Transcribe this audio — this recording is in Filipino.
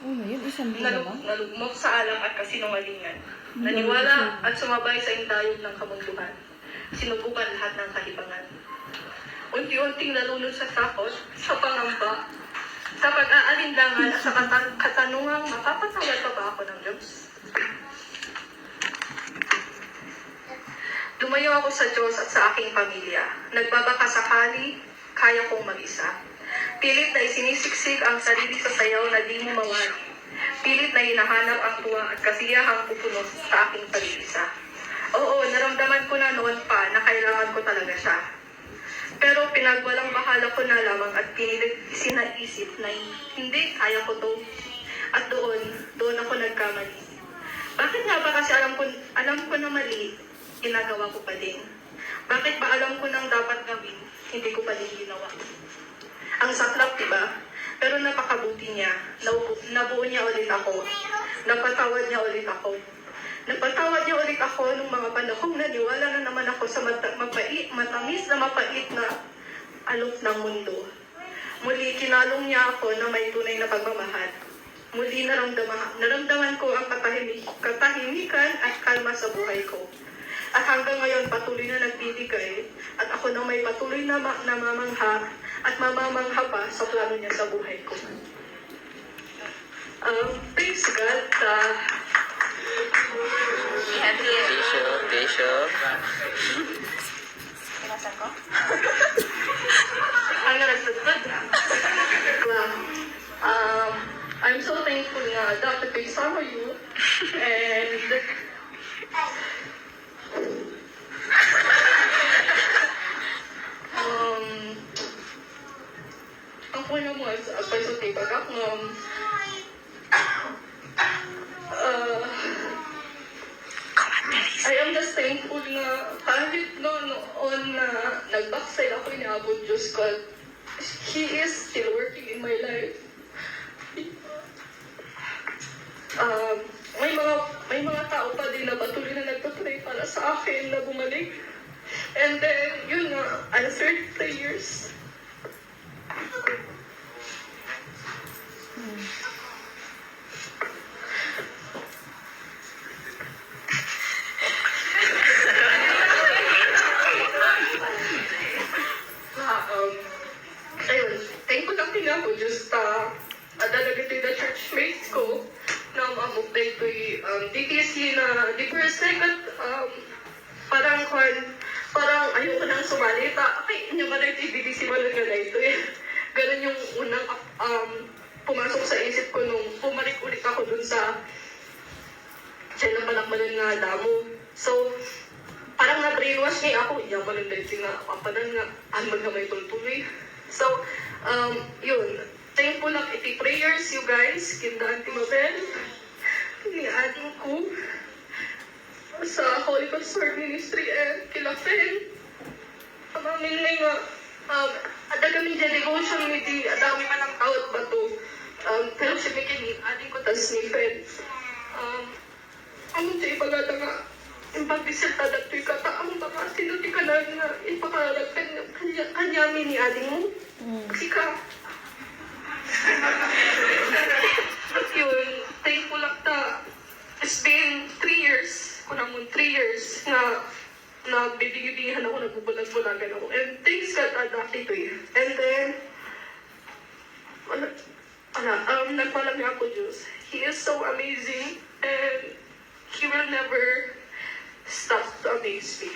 Ano yun? Isang buwan Nalug, lang? nalugmok sa alam at kasinungalingan. Naniwala at sumabay sa indayog ng kamunduhan. Sinubukan lahat ng kalibangan. Unti-unting nalunod sa takot, sa pangamba, sa pag-aalinlangan at sa katan- katanungang mapapatawad pa ba ako ng Diyos? Lumayo ako sa Diyos at sa aking pamilya. Nagbabaka sakali, kaya kong mag-isa. Pilit na isinisiksik ang sarili sa sayaw na di mo mawari. Pilit na hinahanap ang tuwa at kasiyahang pupuno sa aking pag-iisa. Oo, naramdaman ko na noon pa na kailangan ko talaga siya. Pero pinagwalang bahala ko na lamang at pinilit isinaisip na hindi, kaya ko to. At doon, doon ako nagkamali. Bakit nga ba kasi alam ko, alam ko na mali, ginagawa ko pa din? Bakit ba alam ko nang dapat gawin, hindi ko pa din ginawa? Ang saklap, di ba? Pero napakabuti niya. Nabuo, nabuo niya ulit ako. Napatawad niya ulit ako. Napatawad niya ulit ako nung mga panahong naniwala na naman ako sa mata- mapait, matamis na mapait na alok ng mundo. Muli, kinalong niya ako na may tunay na pagmamahal. Muli naramdaman, naramdaman ko ang katahimik, katahimikan at kalma sa buhay ko. At hanggang ngayon patuloy na nagbibigay at ako na may patuloy na ma- namamangha at mamamangha pa sa plano niya sa buhay ko. Um, thanks God, uh, Tissue, tissue. ang kuna mo as a positive agak um, uh, I am just thankful na kahit no noon na nag-backside ako inaabot Diyos ko, He is still working in my life. Um, may mga may mga tao pa din na patuloy na nagpapray para sa akin na bumalik. And then, yun nga, answered prayers. DTC na di first second um, parang kwan, parang ayoko nang sumalita. Okay, hindi ba na mo lang na ito eh. Ganun yung unang um, pumasok sa isip ko nung pumalik ulit ako dun sa siya na palakmanan nga damo. So, parang na-brainwash niya ako. Iya ko nang dahil nga, pampanan nga, ano magkamay tuloy. So, um, yun. Thankful lang iti prayers, you guys, kinda Auntie Mabel, ni ating ko, sa Concert Ministry and kila Fen. Amamin na nga, um, ada kami dyan devotion ni di, adami man ang tawat ba to. Um, fellowship ni kini, ating ko tas ni Fen. Um, ang sa ipagata nga, impagbisita na ito'y kata, ang baka sino di ka na nga ipakarag kanya, kanya, kanyami ni ading mo. Kasi ka. At yun, thankful lang ta. It's been three years, kung naman three years, na nagbibigibihan ako, nagbubulag-bulagan ako. And thanks God adapted to it. And then, wala, wala, um, nagpalam niya ako, Diyos. He is so amazing and He will never stop to amaze me.